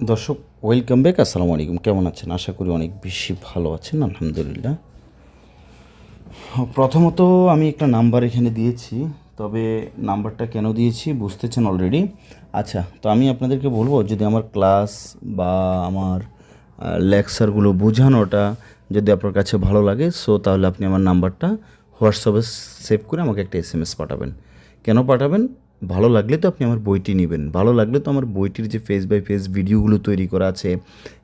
দর্শক welcome back আসসালামু আলাইকুম। কেমন আছেন? আশা করি অনেক বেশি ভালো আছেন, আলহামদুলিল্লাহ। প্রথমত আমি একটা নাম্বার এখানে দিয়েছি, তবে নাম্বারটা কেন দিয়েছি বুঝতেছেন অলরেডি আচ্ছা তো আমি আপনাদেরকে বলব, যদি আমার ক্লাস বা আমার লেকচারগুলো বোঝানোটা যদি আপনার কাছে ভালো লাগে সো তাহলে আপনি আমার নাম্বারটা হোয়াটসঅ্যাপে সেভ করে আমাকে একটা এস এম এস পাঠাবেন। কেন পাঠাবেন? ভালো লাগলে তো আপনি আমার বইটি নেবেন। ভালো লাগলে তো আমার বইটির যে ফেস বাই ফেস ভিডিওগুলো তৈরি করা আছে,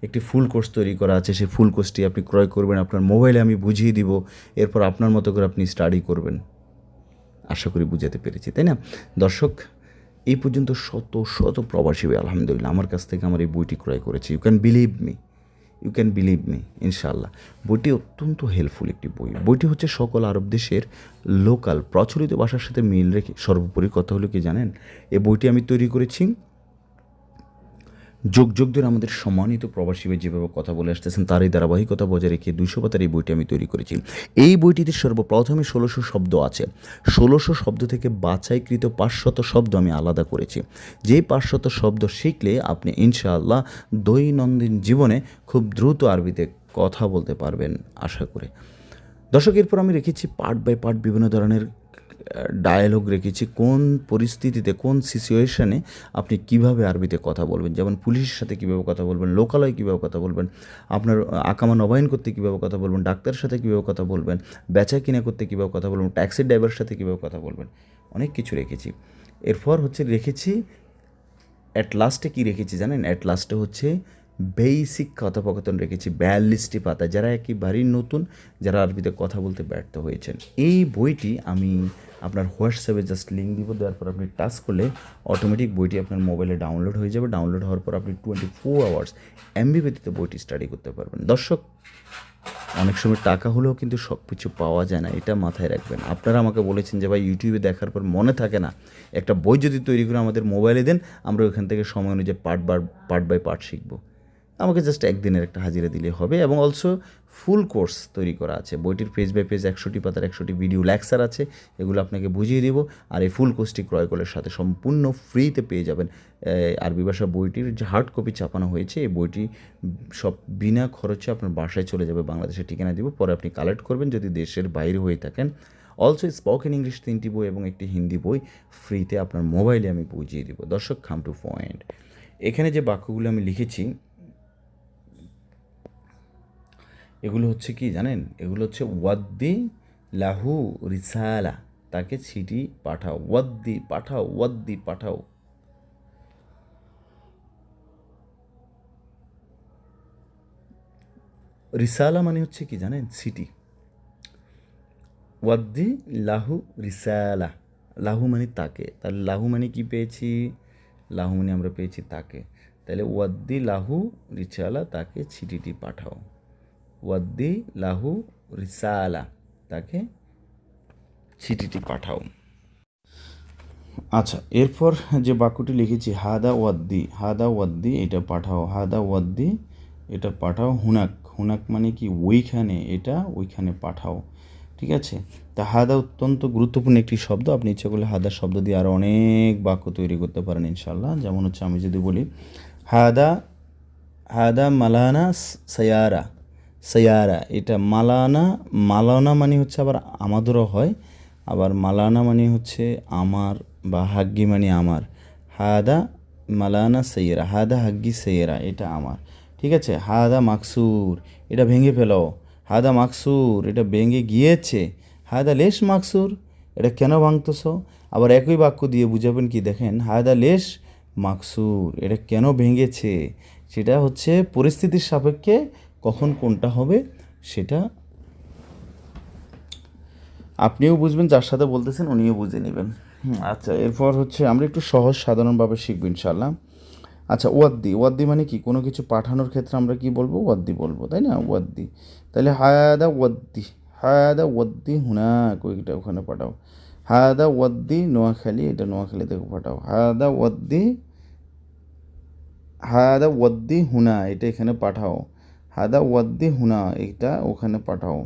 একটি ফুল কোর্স তৈরি করা আছে, সেই ফুল কোর্সটি আপনি ক্রয় করবেন, আপনার মোবাইলে আমি বুঝিয়ে দিব, এরপর আপনার মতো করে আপনি স্টাডি করবেন। আশা করি বুঝাতে পেরেছি, তাই না? দর্শক, এই পর্যন্ত শত শত প্রবাসী আলহামদুলিল্লাহ, আমার কাছ থেকে আমার এই বইটি ক্রয় করেছে। You can believe me you can believe me ইনশাল্লাহ বইটি অত্যন্ত হেল্পফুল একটি বই। বইটি হচ্ছে সকল আরব দেশের লোকাল প্রচলিত ভাষার সাথে মিল রেখে, সর্বোপরি কথা হলো কি জানেন? এই বইটি আমি তৈরি করেছি যোগ যোগ ধরে আমাদের সম্মানিত প্রবাসী ভাই যেভাবে কথা বলে আসতেছেন, তারই ধারাবাহিকতা বজায় রেখে দুইশো পাতার এই বইটি আমি তৈরি করেছি। এই বইটিতে সর্বপ্রথমে ষোলোশো শব্দ আছে। ষোলোশো শব্দ থেকে বাছাইকৃত পাঁচশত শব্দ আমি আলাদা করেছি। যেই পাঁচশত শব্দ শিখলে আপনি ইনশাআল্লাহ দৈনন্দিন জীবনে খুব দ্রুত আরবিতে কথা বলতে পারবেন, আশা করে। দর্শক, এরপর আমি রেখেছি পার্ট বাই পার্ট বিভিন্ন ধরনের ডায়ালগ রেখেছি, কোন পরিস্থিতিতে, কোন সিচুয়েশনে আপনি কীভাবে আরবিতে কথা বলবেন? যেমন পুলিশের সাথে কীভাবে কথা বলবেন, লোকালয়ে কীভাবে কথা বলবেন, আপনার আকামা নবায়ন করতে কীভাবে কথা বলবেন, ডাক্তারের সাথে কীভাবে কথা বলবেন, বেচা কিনা করতে কীভাবে কথা বলবেন ট্যাক্সি ড্রাইভারের সাথে কীভাবে কথা বলবেন, অনেক কিছু রেখেছি। এরপর হচ্ছে রেখেছি অ্যাট লাস্টে কী রেখেছি জানেন? অ্যাট লাস্টে হচ্ছে বেসিক কথোপকথন রেখেছি, বিয়াল্লিশটি পাতা। যারা একেবারেই নতুন, যারা আরবিতে কথা বলতে ব্যর্থ হয়েছেন। এই বইটি আমি আপনার হোয়াটসঅ্যাপে জাস্ট লিঙ্ক দিব, দেওয়ার পর আপনি টাচ করলে অটোমেটিক বইটি আপনার মোবাইলে ডাউনলোড হয়ে যাবে। ডাউনলোড হওয়ার পর আপনি টোয়েন্টি ফোর আওয়ার্স এমবি ব্যতীত বইটি স্টাডি করতে পারবেন। দর্শক, অনেক সময় টাকা হলেও কিন্তু সব কিছু পাওয়া যায় না, এটা মাথায় রাখবেন। আপনারা আমাকে বলেছেন যে, ভাই ইউটিউবে দেখার পর মনে থাকে না। একটা বই যদি তৈরি করে আমাদের মোবাইলে দেন, আমরা ওখান থেকে সময় অনুযায়ী পার্ট বার পার্ট বাই পার্ট শিখব। আমাকে জাস্ট একদিনের একটা হাজিরা দিলে হবে এবং অলসো ফুল কোর্স তৈরি করা আছে। বইটির পেজ বাই পেজ একশোটি পাতার একশোটি ভিডিও লেকচার আছে, এগুলো আপনাকে বুঝিয়ে দেবো। আর এই ফুল কোর্সটি ক্রয় করার সাথে সম্পূর্ণ ফ্রিতে পেয়ে যাবেন। আরবি ভাষা বইটির যে হার্ড কপি ছাপানো হয়েছে, এই বইটি সব বিনা খরচে আপনার বাসায় চলে যাবে বাংলাদেশের ঠিকানা দিব। পরে আপনি কালেক্ট করবেন যদি দেশের বাইরে হয়ে থাকেন। অলসো স্পোকেন ইংলিশ তিনটি বই এবং একটি হিন্দি বই ফ্রিতে আপনার মোবাইলে আমি বুঝিয়ে দিব। দর্শক খাম টু পয়েন্ট এখানে যে বাক্যগুলো আমি লিখেছি এগুলো হচ্ছে কি জানেন? এগুলো হচ্ছে ওয়াদ্দি লাহু রিসালা। তাকে ছিটি পাঠাও। ওয়াদ্দি পাঠাও ওয়াদ্দি পাঠাও। রিসালা মানে হচ্ছে কি জানেন? সিটি ওয়াদ্দি লাহু রিসালা। লাহু মানে তাকে। তাহলে লাহু মানে কি পেয়েছি? লাহু মানে আমরা পেয়েছি তাকে। তাহলে ওয়াদ্দি লাহু রিসালা তাকে ছিটিটি পাঠাও। ওয়াদ্দি লাহু রিসালা, তাকে চিঠিটি পাঠাও। আচ্ছা এরপর যে বাক্যটি লিখেছি, হাদা ওয়াদ্দি হাদা ওয়াদ্দি এটা পাঠাও, হাদা ওয়াদ্দি এটা পাঠাও, হুনাক হুনাক মানে কি? ওইখানে, এটা ওইখানে পাঠাও, ঠিক আছে? তা হাদা অত্যন্ত গুরুত্বপূর্ণ একটি শব্দ, আপনি ইচ্ছা করলে হাদা শব্দ দিয়ে আরও অনেক বাক্য তৈরি করতে পারেন ইনশাল্লাহ যেমন হচ্ছে আমি যদি বলি, হাদা হাদা মালানা সায়ারা সায়ারা, এটা মালানা মালানা মানে হচ্ছে আবার আমাদেরও হয়, আবার মালানা মানে হচ্ছে আমার বা হাগ্গি মানে আমার। হাদা মালানা সৈয়েরা, হাদা হাগ্গি সৈয়েরা, এটা আমার। ঠিক আছে? হাদা মাকসুর, এটা ভেঙে ফেলো। হাদা মাকসুর, এটা ভেঙে গিয়েছে। হাদা লেশ মাকসুর, এটা কেন ভাঙতেছ? আবার একই বাক্য দিয়ে বুঝাবেন কি? দেখেন, হাদা লেশ মাকসুর, এটা কেন ভেঙেছে? সেটা হচ্ছে পরিস্থিতির সাপেক্ষে কখন কোনটা হবে সেটা আপনিও বুঝবেন, যার সাথে বলতেছেন উনিও বুঝে নেবেন। আচ্ছা এরপর হচ্ছে আমরা একটু সহজ সাধারণভাবে শিখব ইনশাল্লাহ আচ্ছা ওয়াদ্দি ওয়াদ্দি মানে কি? কোনো কিছু পাঠানোর ক্ষেত্রে আমরা কি বলব? ওয়াদ্দি বলব, তাই না? ওয়াদ্দি। তাহলে হায়াদা ওয়াদ্দি হায়াদা ওয়াদ্দি হুনা কইটা ওখানে পাঠাও। হায়াদা ওয়াদ্দি নোয়াখালী, এটা নোয়াখালী থেকে পাঠাও। হায়াদা ওয়াদ্দি হায়াদা ওয়াদ্দি হুনা, এটা এখানে পাঠাও। হাদা ওয়াদ্দি হুনা, এটা ওখানে পাঠাও।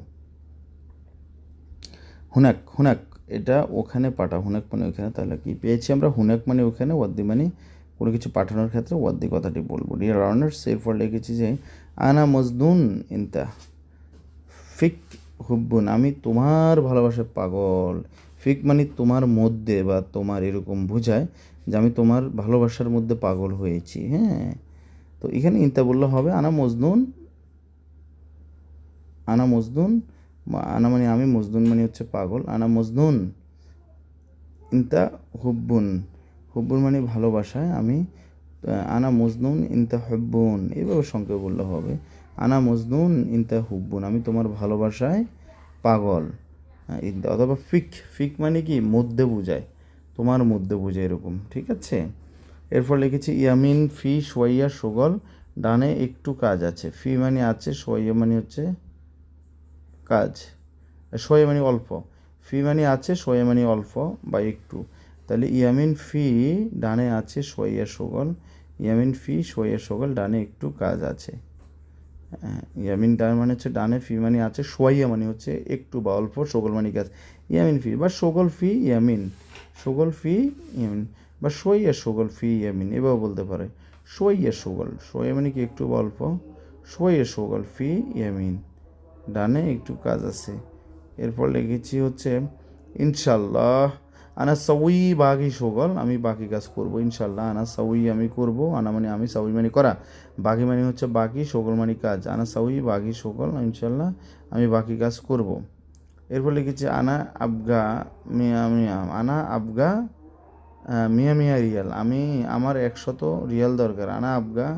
হুনাক হুনাক, এটা ওখানে পাঠাও। হুনাক মানে ওখানে তাহলে কি? পেয়েছি আমরা হুনাক মানে ওখানে ওয়াদ্দি মানে কোনো কিছু পাঠানোর ক্ষেত্রে ওয়াদ্দি কথাটি বলব। ডিয়ার অনার্স এরপর লিখেছি যে, আনা মজদুন ইনতা, ফিক হুব্বুন, আমি তোমার ভালোবাসার পাগল। ফিক মানে তোমার মধ্যে বা তোমার এরকম বোঝায় যে আমি তোমার ভালোবাসার মধ্যে পাগল হয়েছি। হ্যাঁ তো এখানে ইনতা বললে হবে, আনা মজনুন আনা মজনুন বা আনা মানে আমি মজদুন মানে হচ্ছে পাগল। আনা মজনুন ইনতা হুব্বুন। হুব্বুন মানে ভালোবাসায় আমি আনা মজনুন ইনতা হুব্বুন। এইভাবে সংক্ষেপে বললে হবে। আনা মজনুন ইনতা হুব্বুন। আমি তোমার ভালোবাসায় পাগল। অথবা ফিক ফিক মানে কি? মধ্যে বোঝায়। তোমার মধ্যে বোঝায় এরকম। ঠিক আছে? এরপর লিখেছি, ইয়ামিন ফি সোয়াইয়া সোগল। ডানে একটু কাজ আছে। ফি মানে আছে, সোয়াইয়া মানে হচ্ছে কাজ। সোয়ে মানে অল্প। ফি মানে আছে সোয়ে মানে অল্প বা একটু। তাহলে ইয়ামিন ফি ডানে আছে সোয়া সগল ইয়ামিন ফি সোয়ে সগল ডানে একটু কাজ আছে। হ্যাঁ, ইয়ামিন ডান মানে হচ্ছে ডানে ফি মানে আছে সোয়াইয়া মানে হচ্ছে একটু বা অল্প সগল মানে কাজ। ইয়ামিন ফি বা সগল ফি ইয়ামিন। সগল ফি ইয়ামিন। বা সোয়াইয়া সগল ফি ইয়ামিন এভাবে বলতে পারে। সোয়াইয়া সগল সোয়া মানে কি একটু বা অল্প? সোয়াইয়া সগল ফি ইয়ামিন। ডানে একটু কাজ আছে। এরপর লিখেছি হচ্ছে ইনশাল্লাহ আনা সাউই বাকি সকল আমি বাকি কাজ করব ইনশাল্লাহ আনা সাউই আমি করব, আনা মানে আমি সাউই মানে করা। বাকি মানে হচ্ছে বাকি সকল মানে কাজ। আনা সাউই বাকি সকল ইনশাল্লাহ আমি বাকি কাজ করব। এরপর লিখেছি, আনা আবগা মিয়া মিয়া, আনা আবগা মিয়া মিয়া রিয়াল, আমি আমার একশত রিয়াল দরকার। আনা আবগা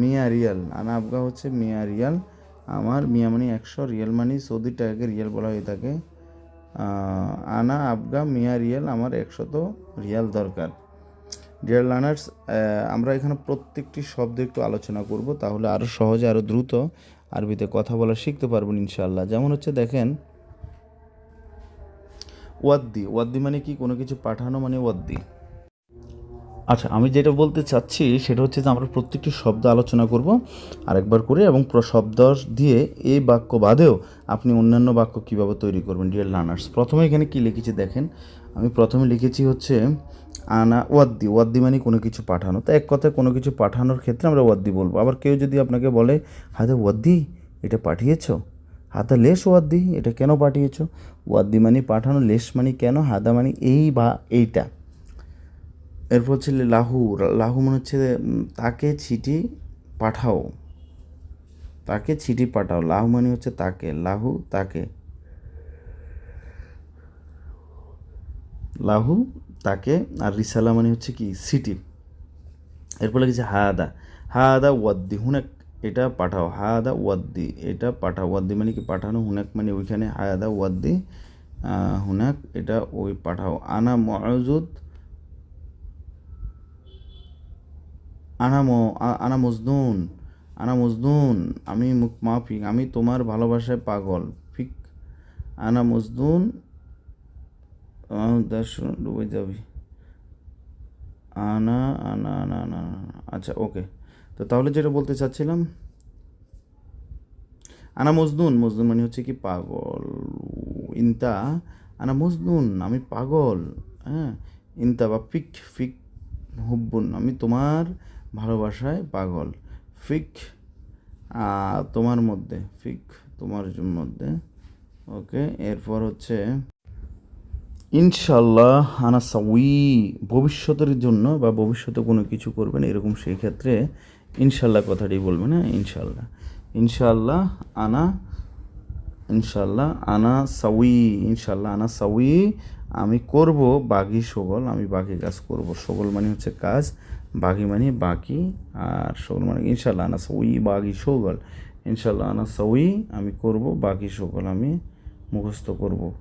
মিয়া রিয়াল, আনা আবগা হচ্ছে মিয়া রিয়াল। আমার মিয়া মানে একশো, রিয়াল মানে সৌদি টাকাকে রিয়াল বলা হয়ে থাকে। আনা আবগা মিয়া রিয়াল, আমার একশত রিয়াল দরকার। ডিয়ার লার্নার্স আমরা এখানে প্রত্যেকটি শব্দ একটু আলোচনা করব, তাহলে আরও সহজে আরও দ্রুত আরবিতে কথা বলা শিখতে পারবেন ইনশাল্লাহ যেমন হচ্ছে দেখেন, ওয়াদ্দি ওয়াদ্দি মানে কি? কোনো কিছু পাঠানো মানে ওয়াদ্দি। আচ্ছা আমি যেটা বলতে চাচ্ছি সেটা হচ্ছে যে আমরা প্রত্যেকটি শব্দ আলোচনা করব আরেকবার করে এবং প্র- শব্দ দিয়ে এই বাক্য বাদেও আপনি অন্যান্য বাক্য কীভাবে তৈরি করবেন ডিয়ার লার্নার্স প্রথমে এখানে কি লিখেছি দেখেন, আমি প্রথমে লিখেছি হচ্ছে আনা ওয়াদ্দি। ওয়াদ্দি মানে কোনো কিছু পাঠানো। তো এক কথায় কোনো কিছু পাঠানোর ক্ষেত্রে আমরা ওয়াদ্দি বলব। আবার কেউ যদি আপনাকে বলে হাতে ওয়াদ্দি, এটা পাঠিয়েছো? হাতা লেশ ওয়াদ্দি, এটা কেন পাঠিয়েছো? ওয়াদ্দি মানে পাঠানো, লেশ মানে কেন? হাদা মানে এই বা এইটা। এরপর ছিল লাহু। লাহু মানে হচ্ছে তাকে চিঠি পাঠাও। তাকে চিঠি পাঠাও। লাহু মানে হচ্ছে তাকে। লাহু তাকে। লাহু তাকে আর রিসালা মানে হচ্ছে কি? সিটি এরপর লিখেছে, হাদা। হাদা ওয়াদ্দি। হুনাক, এটা পাঠাও। হাদা ওয়াদ্দি। এটা পাঠাও। ওয়াদ্দি মানে কি পাঠানো? হুনাক মানে ওইখানে। হাদা ওয়াদ্দি। হুনাক, এটা ওই পাঠাও। আনা মজুদ আনা ম আনা মজনুন আনা মজনুন আমি মুখ মাফিক আমি তোমার ভালোবাসায় পাগল। ফিক আনা মজনুন আহ, ডুবে যাবি। আনা আনা আনা আনা। আচ্ছা ওকে। তো তাহলে যেটা বলতে চাচ্ছিলাম আনা মজনুন মজনুন মানে হচ্ছে কি পাগল। ইনতা আনা মজনুন আমি পাগল হ্যাঁ? ইনতা বা ফিক ফিক হুব্বুন, আমি তোমার ভালোবাসায় পাগল। ফিক তোমার মধ্যে, ফিক, তোমার মধ্যে। ওকে, এরপর হচ্ছে ইনশাল্লাহ আনা সাউই ভবিষ্যতের জন্য বা ভবিষ্যতে কোনো কিছু করবেন এরকম সেই ক্ষেত্রে ইনশাল্লাহ কথাটি বলবেন হ্যাঁ ইনশাল্লাহ ইনশাল্লাহ আনা ইনশাল্লাহ আনা সাউই, ইনশাল্লাহ আনা সাউই। আমি করব বাকি সগল আমি বাকি কাজ করব। সগল মানে হচ্ছে কাজ বাকি মানে বাকি। আর সগল মানে ইনশাল্লাহ আনা সাউই বাকি সগল ইনশাল্লাহ আনা সাউই, আমি করব বাকি সগল আমি মুখস্থ করব।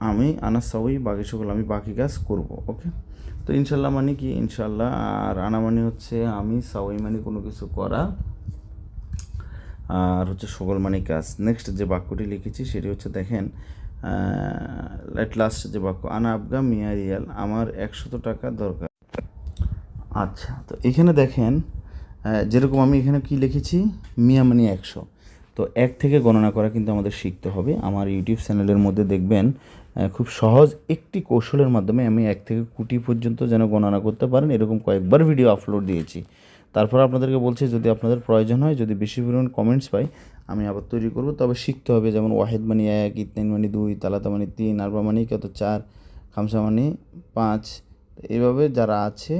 আমি আনা সাউই বাকি সকল আমি বাকি কাজ করব, ওকে? তো ইনশাল্লাহ মানে কি? ইনশাল্লাহ, আর আনা মানে হচ্ছে আমি সাউই মানে কোনো কিছু করা। আর হচ্ছে সকল মানে কাজ নেক্সট যে বাক্যটি লিখেছি সেটি হচ্ছে দেখেন এট লাস্ট যে বাক্য, আনা আবগা মিয়া রিয়াল, আমার একশত টাকা দরকার। আচ্ছা তো এখানে দেখেন যেরকম আমি এখানে কি লিখেছি? মিয়া মানে একশো। তো এক থেকে গণনা করা কিন্তু আমাদের শিখতে হবে। আমার ইউটিউব চ্যানেলের মধ্যে দেখবেন খুব সহজ একটি কৌশলের মাধ্যমে আমি এক থেকে কোটি পর্যন্ত যেন গণনা করতে পারেন। এরকম কয়েকবার ভিডিও আপলোড দিয়েছি। তারপর আপনাদেরকে বলছি, যদি আপনাদের প্রয়োজন হয়, যদি বেশি পরিমাণ কমেন্টস পাই, আমি আবার তৈরি করব। তবে শিখতে হবে, যেমন ওয়াহেদ মানি এক, ইতনাইন মানি দুই, তালাতা মানি তিন, আরবা মানি কত চার, খামসা মানি পাঁচ। এইভাবে যারা আছে